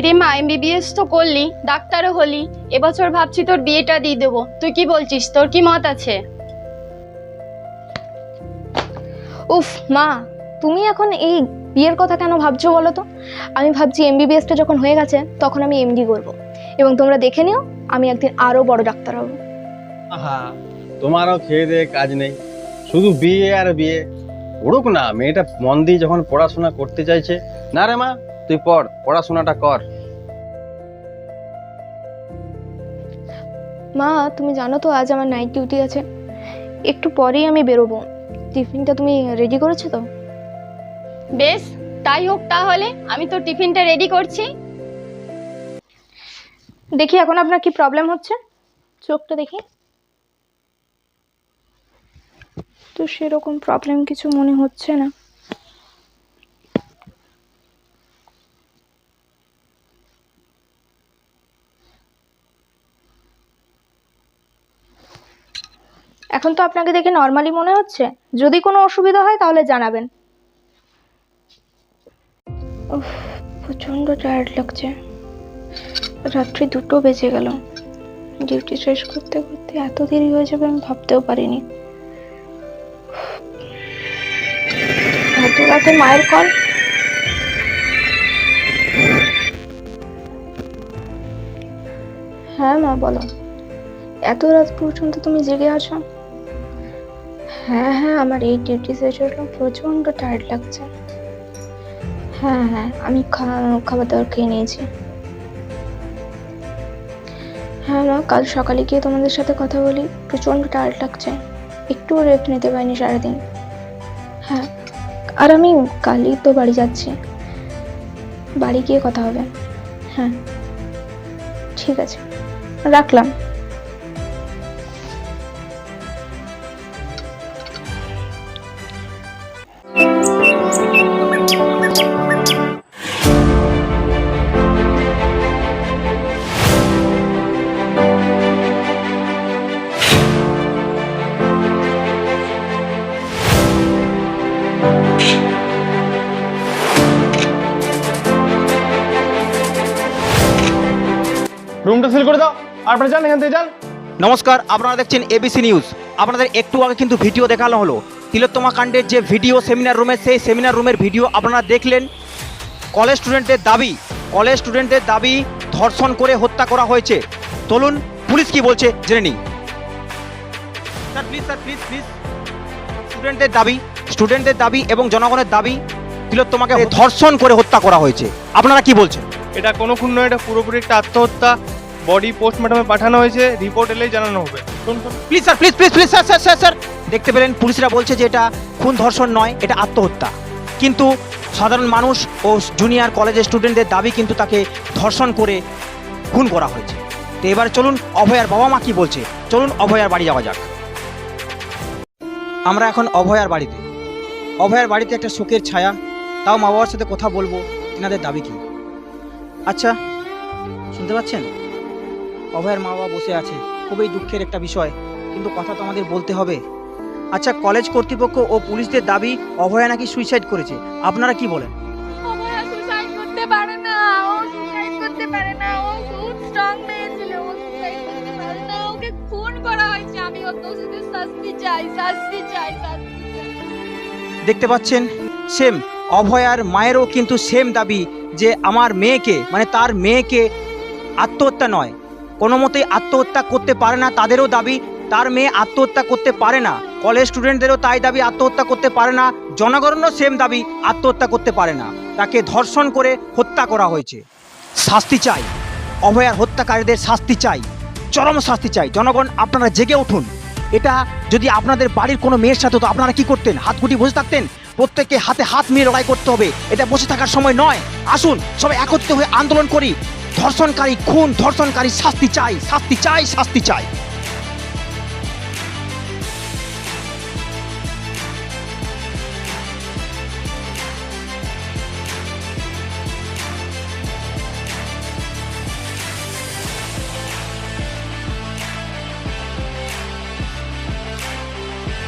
কিরে মা এমবিবিএস তো করলি ডাক্তারও হলি এবছর ভাবছি তোর বিয়েটা দিয়ে দেবো। তুই কি বলছিস তোর কি মত আছে? উফ মা তুমি এখন এই বিয়ের কথা কেন ভাবছ বলো তো? আমি ভাবছি এমবিবিএসটা যখন হয়ে গেছে তখন আমি এমডি করব। এবং তোমরা দেখে নিও আমি একদিন আরও বড় ডাক্তার হব। আহা তোমারও খেয়ে দিয়ে কাজ নেই। শুধু বিয়ে আর বিয়ে। পড়ুক না মেয়েটা মন দিয়ে যখন পড়াশোনা করতে চাইছে। না রে মা তুই পড় পড়াশোনাটা কর। মা তুমি জানো তো আজ আমার নাইট ডিউটি আছে। একটু পরেই আমি বেরোবো। টিফিনটা তুমি রেডি করেছ তো? বেশ তাই হোক তাহলে আমি তো টিফিনটা রেডি করছি। দেখি এখন আপনার কি প্রবলেম হচ্ছে। চোখটা দেখি। তো সেরকম প্রবলেম কিছু মনে হচ্ছে না। এখন তো আপনাকে দেখে নর্মালি মনে হচ্ছে। যদি কোনো অসুবিধা হয় তাহলে জানাবেন। প্রচণ্ড টায়ার্ড লাগছে। রাত্রি দুটো বেজে গেল। ডিউটি শেষ করতে করতে এত দেরি হয়ে যাবে আমি ভাবতেও পারিনি। এত রাতে মায়ের কল। হ্যাঁ মা, বলো। এত রাত পর্যন্ত তুমি জেগে আছো? হ্যাঁ হ্যাঁ আমার এই ডিউটি শেষ হলো প্রচণ্ড টায়ার্ড লাগছে। হ্যাঁ হ্যাঁ আমি খাবার দাবার খেয়ে নিয়েছি। হ্যাঁ মা, কাল সকালে গিয়ে তোমাদের সাথে কথা বলি, প্রচণ্ড টায়ার্ড লাগছে। একটুও রেস্ট নিতে পারিনি সারাদিন। হ্যাঁ আর আমি কালই তো বাড়ি যাচ্ছি। বাড়ি গিয়ে কথা হবে। হ্যাঁ ঠিক আছে, রাখলাম। রুমটা সিল করে দাও। আর আপনারা যান এখান থেকে যান। নমস্কার আপনারা দেখছেন এবিসি নিউজ আপনাদের একটু আগে কিন্তু ভিডিও দেখানো হলো। তিলোত্তমা কাণ্ডের যে ভিডিও সেমিনার রুমের সেই সেমিনার রুমের ভিডিও আপনারা দেখলেন। কলেজ স্টুডেন্টদের দাবি কলেজ স্টুডেন্টদের দাবি ধর্ষণ করে হত্যা করা হয়েছে। চলুন পুলিশ কি বলছে জেনে নিই। Sir please sir please please স্টুডেন্টদের দাবি স্টুডেন্টদের দাবি এবং জনগণের দাবি তিলোত্তমাকে ধর্ষণ করে হত্যা করা হয়েছে। আপনারা কি বলছেন? এটা কোনো খুন নয় এটা পুরোপুরি একটা আত্মহত্যা। বডি পোস্টমর্টমে পাঠানো হয়েছে রিপোর্ট এলেই জানানো হবে। Please sir please please please sir sir sir sir দেখতে পেলেন, পুলিশরা বলছে যে এটা খুন ধর্ষণ নয়, এটা আত্মহত্যা। কিন্তু সাধারণ মানুষ ও জুনিয়র কলেজের স্টুডেন্টদের দাবি কিন্তু তাকে ধর্ষণ করে খুন করা হয়েছে। তো এবার চলুন, অভয়ার বাবা মা কি বলছে? চলুন, অভয়ার বাড়ি যাওয়া যাক। আমরা এখন অভয়ার বাড়িতে। অভয়ার বাড়িতে একটা শোকের ছায়া, তাও মা বাবার সাথে কথা বলব, এনাদের দাবি কি? আচ্ছা শুনতে পাচ্ছেন? অভয়ের মা বাবা বসে আছে। খুবই দুঃখের একটা বিষয়। কিন্তু কথা তো আমাদের বলতে হবে। আচ্ছা কলেজ কর্তৃপক্ষ ও পুলিশদের দাবি অভয়া নাকি সুইসাইড করেছে? আপনারা কি বলেন? অভয়া সুসাইড করতে পারে না। ও সুসাইড করতে পারে না। ও খুব স্ট্রং মেয়ে ছিল। ও সুসাইড করতে পারে না। ওকে খুন করা হয়েছে। আমি অত শুধু শাস্তি চাই শাস্তি চাই শাস্তি চাই। দেখতে পাচ্ছেন? সেম অভয়ার মায়েরও কিন্তু সেম দাবি যে আমার মেয়েকে মানে তার মেয়েকে আত্মহত্যা নয়। কোনো মতেই আত্মহত্যা করতে পারে না তাদেরও দাবি, তার মেয়ে আত্মহত্যা করতে পারে না। কলেজ স্টুডেন্টদেরও তাই দাবি, আত্মহত্যা করতে পারে না। জনগণেরও সেম দাবি, আত্মহত্যা করতে পারে না। তাকে ধর্ষণ করে হত্যা করা হয়েছে। শাস্তি চাই। অভয়ার হত্যাকারীদের শাস্তি চাই। চরম শাস্তি চাই। জনগণ, আপনারা জেগে উঠুন। এটা যদি আপনাদের বাড়ির কোনো মেয়ের সাথে, তো আপনারা কি করতেন? হাত গুটি বসে থাকতেন? প্রত্যেককে হাতে হাত মিলিয়ে লড়াই করতে হবে। এটা বসে থাকার সময় নয়। আসুন, সবাই একত্রিত হয়ে আন্দোলন করি। ধর্ষণকারী খুন ধর্ষণকারী শাস্তি চাই শাস্তি চাই শাস্তি চাই।